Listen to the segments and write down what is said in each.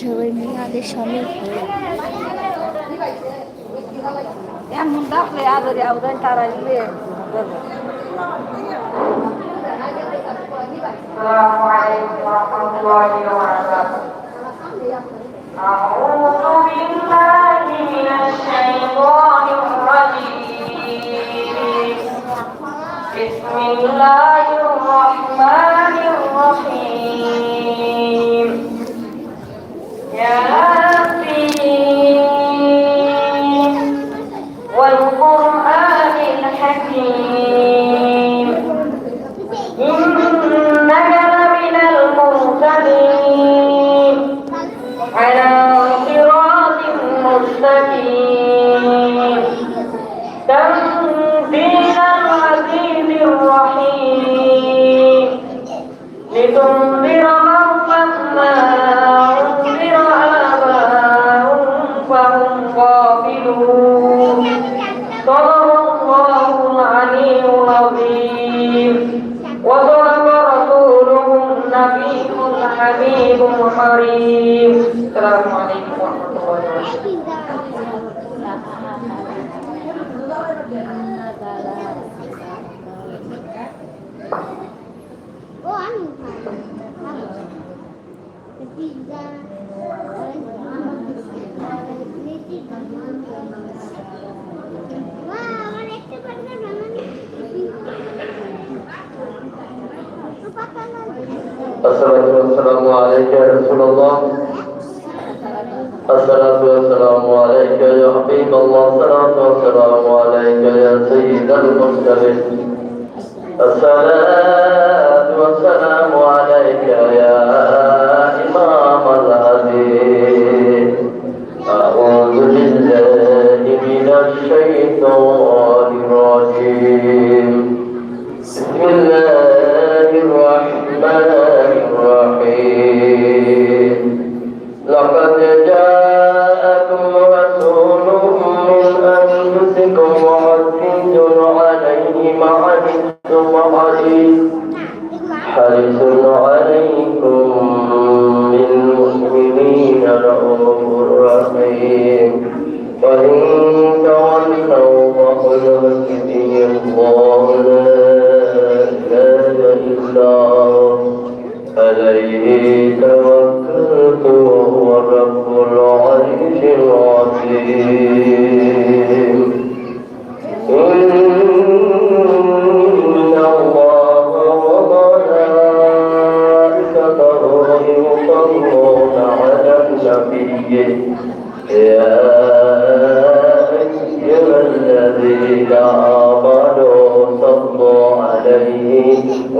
সবাই মিলে আগে স্বামী এমন ডাকলে আদরে আউদান তারা ইয়ে السلام عليكم ورحمة الله وبركاته بسم الله صدق الله العلي العظيم وصدق رسوله النبي الحبيب الكريم السلام عليكم ورحمة الله وبركاته Oh, anu. Ketiga. الصلاة عليك يا رسول الله. الصلاة والسلام عليك يا حبيب الله. الصلاة والسلام عليك يا سيد المرسلين. الصلاة والسلام عليك يا إمام الهدي أعوذ بالله من الشيطان الرجيم. بسم الله حريص عليكم بالمؤمنين رؤوف وإن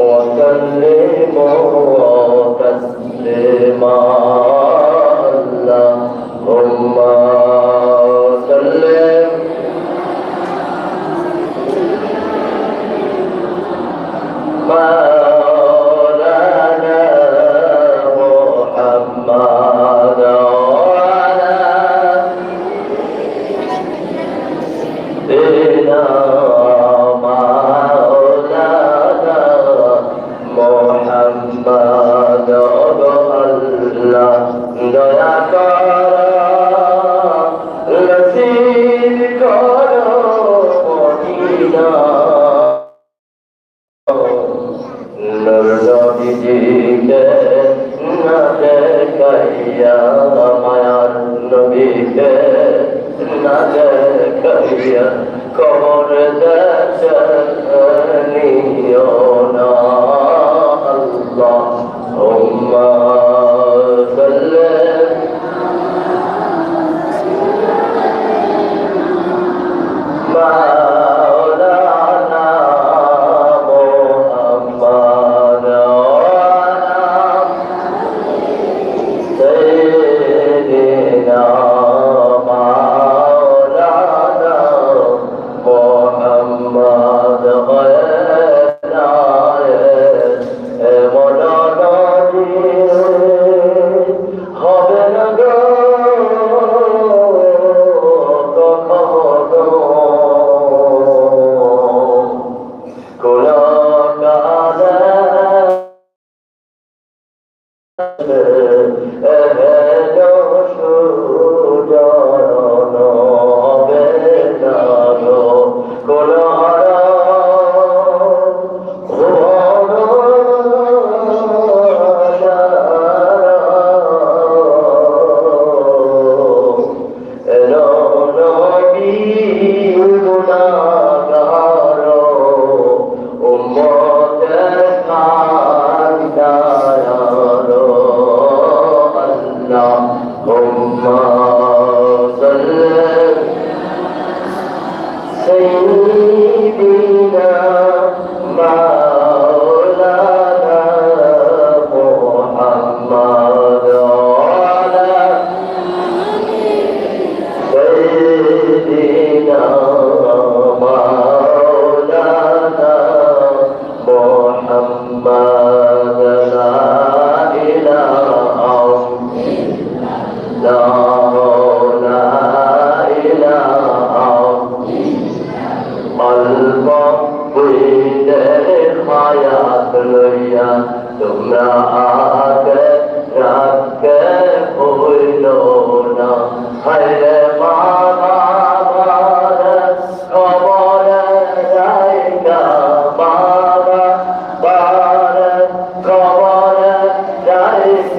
عليه وسلموا تسليما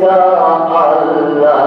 আল্লাহ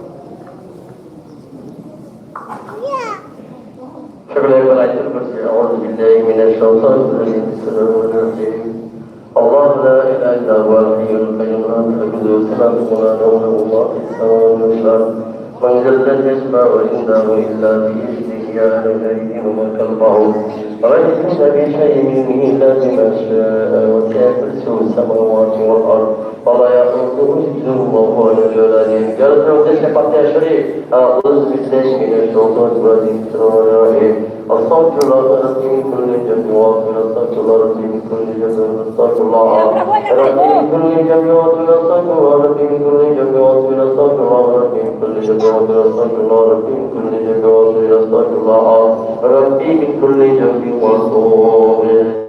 شكرا لك على الكرسي أعوذ بالله من الشيطان الرجيم بسم الله الرحمن الرحيم الله لا إله إلا هو الحي القيوم لا تأخذه سنة ولا نوم له ما في السماوات والأرض من ذا الذي يشفع عنده إلا بإذنه يعلم أيديهم ومن خلفه ولا يحيطون بشيء منه إلا بما شاء وسع كرسيه السماوات والأرض ولا يحوطه حفظهما وهو العلي العظيم جلس وجلس فاتحة شريف أعوذ بالله من الشيطان الرجيم بسم الله الرحمن الرحيم الصمت لا خلق من كل جنب واطن الصمت لا رب من كل جنب استغفر الله رب من كل جنب واطن الصمت لا رب من كل جنب واطن استغفر الله رب من كل جنب واطن استغفر الله رب من كل جنب واطن استغفر الله رب من كل جنب واطن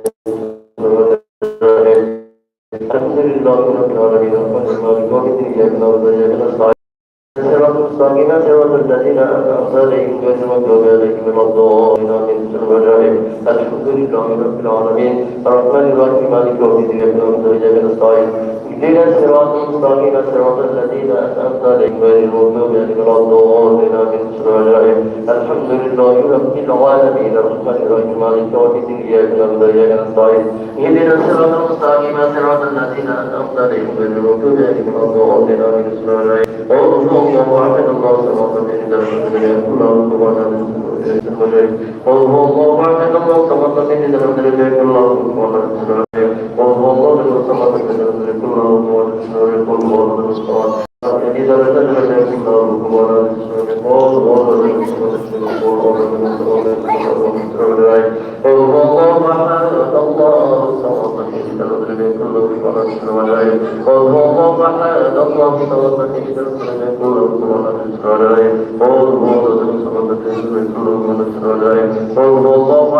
الحمد لله رب العالمين الرحمن الرحيم مالك يوم الدين اياك نعبد واياك صراط المستقيم صراط الذين أنعمت عليهم غير المغضوب عليهم ولا الضالين آمين بسم الله الرحمن الرحيم الحمد لله رب العالمين الرحمن الرحيم مالك يوم الدين إياك نعبد وإياك نستعين اهدنا الصراط المستقيم صراط الذين أنعمت عليهم غير المغضوب عليهم ولا الضالين آمين بسم الله الرحمن الرحيم الحمد لله رب العالمين الرحمن الرحيم مالك يوم الدين إياك نعبد وإياك نستعين اهدنا الصراط المستقيم صراط الذين أنعمت عليهم غير المغضوب عليهم ولا الضالين آمين بسم الله الرحمن الرحيم قل هو الله احد الله الصمد لم يلد ولم يكن له كفوا احد قل هو الله احد الله الصمد لم يلد ولم يكن له كفوا احد قل هو الله الصمد لم يلد ولم يكن له كفوا احد قل هو الله الصمد إذا لم يلد ولم يكن له كفوا احد قل هو الله قل هو الله احد الله الصمد لم يلد ولم يكن له كفوا احد قل هو الله احد الله الصمد لم يلد ولم يكن له كفوا احد قل هو الله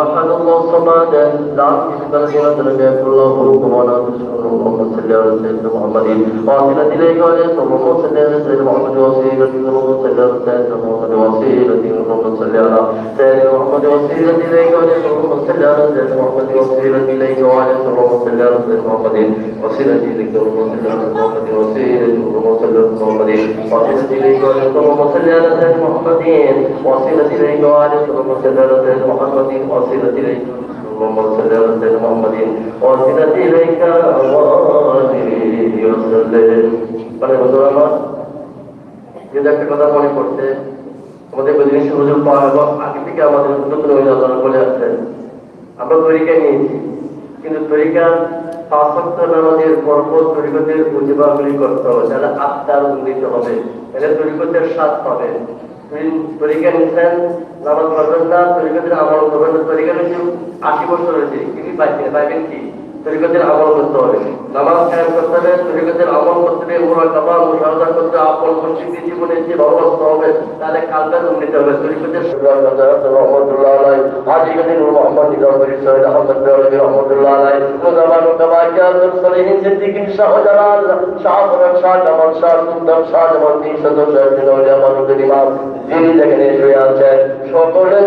الصمد لم احد قل هو الله له كفوا احد اللهم صل على سيدنا محمد وعلى إليك وعلى اللهم صل على سيدنا محمد وسيلة اللهم صل على سيدنا محمد وسيلة اللهم صل على سيدنا محمد وسيلة إليك وعلى اللهم صل على سيدنا محمد وسيلة إليك وعلى اللهم صل على سيدنا محمد وسيلة إليك اللهم صل على محمد وسيلة اللهم صل على محمد وسيلة إليك وعلى اللهم صل على سيدنا محمد وسيلة إليك وعلى اللهم صل على سيدنا محمد وسيلة إليك اللهم صل على سيدنا محمد وسيلة إليك وآله وسلم মানে বন্ধুরা আমার যদি একটা কথা মনে পড়ছে আমাদের প্রতিবেশী হুজুর পাওয়া এবং আগে থেকে আমাদের নতুন অভিযোজন বলে আসছে আমরা তরিকা নিয়েছি কিন্তু তরিকা পাঁচ সপ্তাহ নামাজের পরপর তরিকতের উজিবাগুলি করতে হবে তাহলে আত্মার উন্নীত হবে তাহলে তরিকতের স্বাদ পাবে তরিকা নিচ্ছেন আমার পড়বেন পরীক্ষা নিচ্ছে আশি বছর হয়েছে তিনি পাইছেন পাইবেন কি? তরিকতের আমল করতে হবে। নামাজ কায়েম করতে হবে, তরিকতের আমল করতে হবে ওরা মুরাকাবা মুশাহাদা করতে আপন মুশরিকি জীবনে যে ব্যবস্থ হবে, তাহলে কালকার উন্নীত হবে। তরিকতের সকলের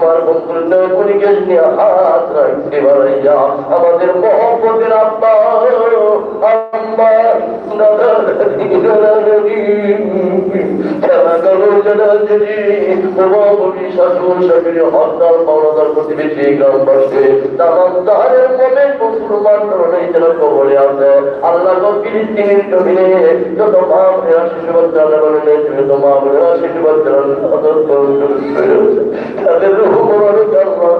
আমার বন্ধুদের পরিবেশ নিয়ে হাত রাখছি বাড়াইয়া আমাদের মহব্বতের আব্বা আম্মা প্রতিবেশী গ্রামবাসী তামাম মনে মুসলমান ধরনের যারা কবরে আছে আল্লাহ ফিলিস্তিনের জমিনে যত মা বোনেরা শিশু বাচ্চারা বলে যত মা বোনেরা শিশু বাচ্চারা তাদের রুহ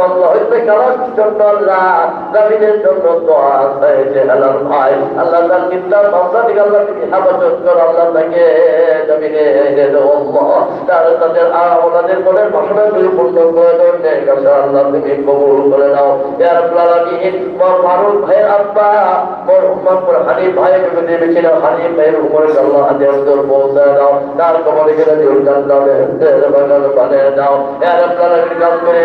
মামলা হইতে কারণ জন্য আল্লাহ জামিনের জন্য দোয়া হয়েছে হেলাল ভাই, আল্লাহ তার মিথ্যা মামলা থেকে আল্লাহ থেকে হেফাজত কর, আল্লাহ তাকে জামিনে এনে দেবো তার তাদের ওনাদের মনের বাসনাগুলি পূর্ণ করে দেওয়ার কাছে আল্লাহ তুমি কবুল করে নাও ইয়ার আলামিন ফারুক ভাইয়ের আব্বা, মোর উম্মত মোর ভাই যদি বেছিল হানিফ ভাইয়ের উপরে আল্লাহ হাজার দর পৌঁছে দাও। তার কবরে গেলে দিও জান্নাতে বানিয়ে দাও। ইয়ার আলামিন কাজ করে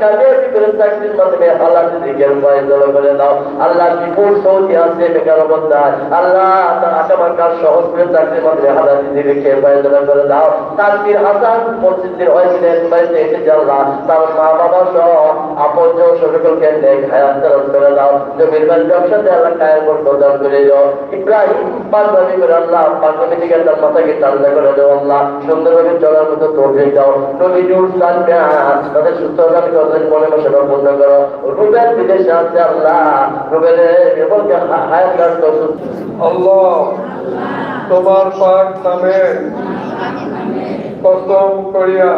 কাজে চাকরির মাধ্যমে আল্লাহ দল করে দাও আল্লাহ বিপুল সৌদি আছে, বেকার আল্লাহ তার সহজ করে চাকরির মাধ্যমে আল্লাহ দল করে দাও হয়েছিলেন বাড়িতে এসে আল্লাহ তার মা বাবা সহ আপন সকলকে হায়াত দান করে দাও। জমির বাড়ি ব্যবসাতে আল্লাহ কায়ের বরকত দান করে ইব্রাহিম করে আল্লাহ থেকে তার মাথাকে করে আল্লাহ। সুন্দরভাবে চলার মতো তৌফিক দাও। নবী তাদের সুস্থ দান করে মনে মশলা পূর্ণ করো রুবেল বিদেশে আছে আল্লাহ রুবেলের এবং হায়াত দান করো আল্লাহ তোমার পাক নামে কসম করিয়া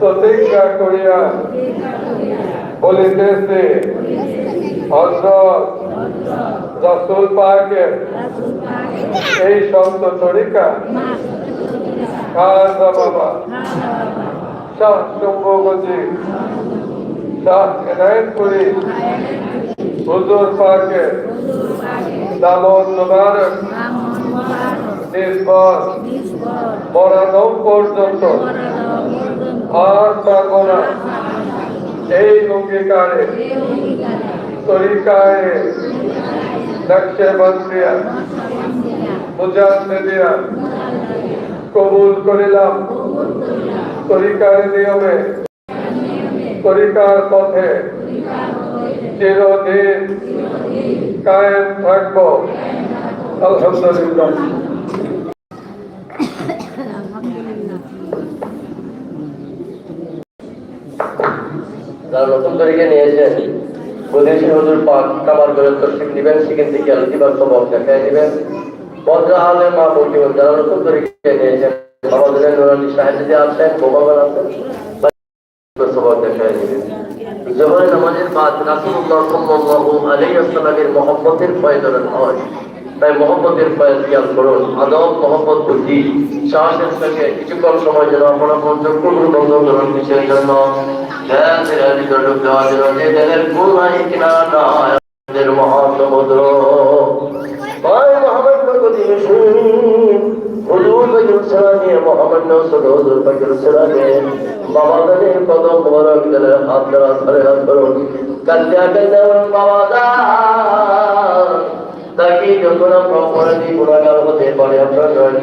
প্রতিজ্ঞা করিয়া বলিতেছে হজরত রসুল পাকের এই শব্দ তরিকা। খাজা বাবা? শাহ শম্ভগজি শাহ এনায়তপুরী হুজুর পাকের দামন মুবারক। নিষ্পদ মরানম পর্যন্ত। আর পারব এই অঙ্গীকারে। তরিকায়। নকশে বন্দিয়া। মুজাদ্দিদিয়া। কবুল করিলাম। তরিকার নিয়মে তরিকার পথে চিরদিন কায়েম থাকব। আলহামদুলিল্লাহ। যারা নতুন তরিকে নিয়েছেন বদিয়েছে হুজুর পাক কামার করে নিবেন, সেখান থেকে দেখায় দিবেন। মা বলবেন যারা নতুন তরিকে নিয়েছেন আমাদের নুরানি সাহেব আছেন বোবাগান আছেন হয়। তাই মহব্বতের ফয়েজ জ্ঞান করুন, আদব, মহব্বত, বুদ্ধি, সাহসের সঙ্গে সময় যেন আপনারা চক্ষু বন্ধ করুন কিসের জন্য? ধ্যানের ভিতরে ঢুকতে দেওয়ার জন্য যে জলের কোন নাই কিনারা নয় আমাদের মহাসমুদ্র। হুজুর পাকের সালামে মোহাম্মদ নসর হুজুর পাকের সালামে বাবা দাদের কদম মোবারক দিলের হাত দ্বারা ধরে হাত করুন কান্দিয়া কান্দিয়া বাবা দা। তাকে যখন আমরা অপরাধী গুণাগার হতে পারে, আমরা নয়।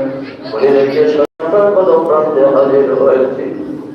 উনি দেখে সন্তান কদম প্রান্তে হাজির হয়েছি।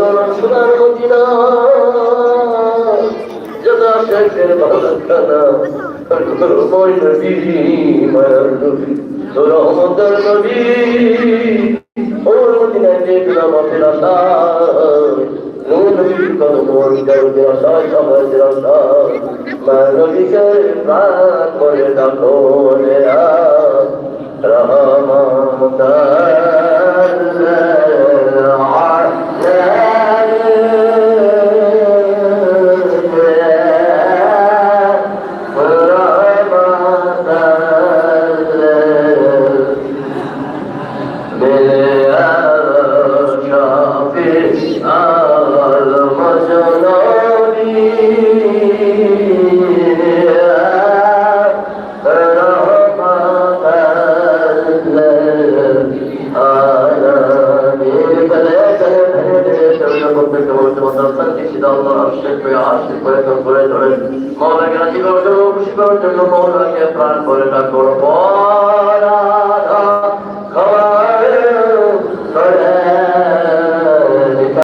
ধরুন সোনার মদিনা। যদা শেখের বালখানা করুণময় নবী মায়ার নবী, তোর রহমতের নবী। ওর মদিনায় বিনা মতের আশা নবীর কদম দরদের সমাজের আশা মায়ার নবীকে প্রাণ করে ডাকো, রে প্রাণ